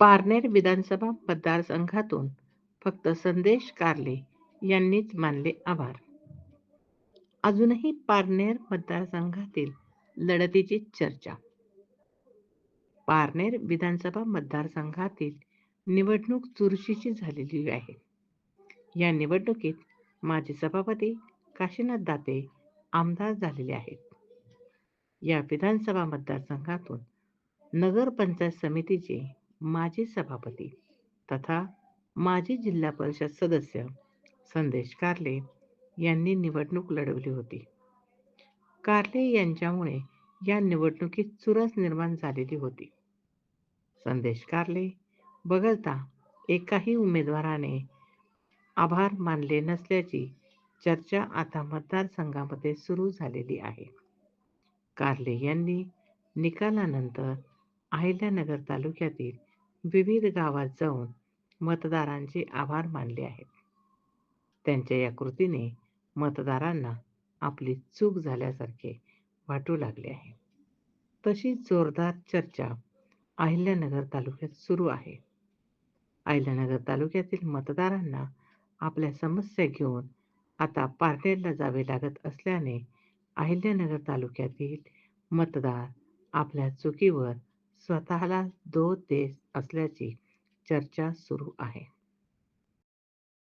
पारनेर विधानसभा मतदारसंघातून फक्त संदेश कारले यांनीच मानले आभार. अजूनही पारनेर मतदारसंघातील लढतीची चर्चा. पारनेर विधानसभा मतदारसंघातील निवडणूक चुरशीची झालेली आहे. या निवडणुकीत माजी सभापती काशीनाथ दाते आमदार झालेले आहेत. या विधानसभा मतदारसंघातून नगरपंचायत समितीचे माजी सभापती तथा माजी जिल्हा परिषद सदस्य संदेश कारले यांनी निवडणूक लढवली होती. कारले यांच्यामुळे या निवडणुकीत चुरस निर्माण झालेली होती. संदेश कारले वगळता एकाही उमेदवाराने आभार मानले नसल्याची चर्चा आता मतदारसंघामध्ये सुरू झालेली आहे. कारले यांनी निकालानंतर अहिल्यानगर तालुक्यातील विविध गावात जाऊन मतदारांचे आभार मानले आहेत. त्यांच्या या कृतीने मतदारांना आपली चूक झाल्यासारखे वाटू लागले आहे. तशी जोरदार चर्चा अहिल्यानगर तालुक्यात सुरू आहे. अहिल्यानगर तालुक्यातील मतदारांना आपल्या समस्या घेऊन आता पार्टेलला जावे लागत असल्याने अहिल्यानगर तालुक्यातील मतदार आपल्या चुकीवर स्वतःला दोष देत असल्याची चर्चा सुरू आहे.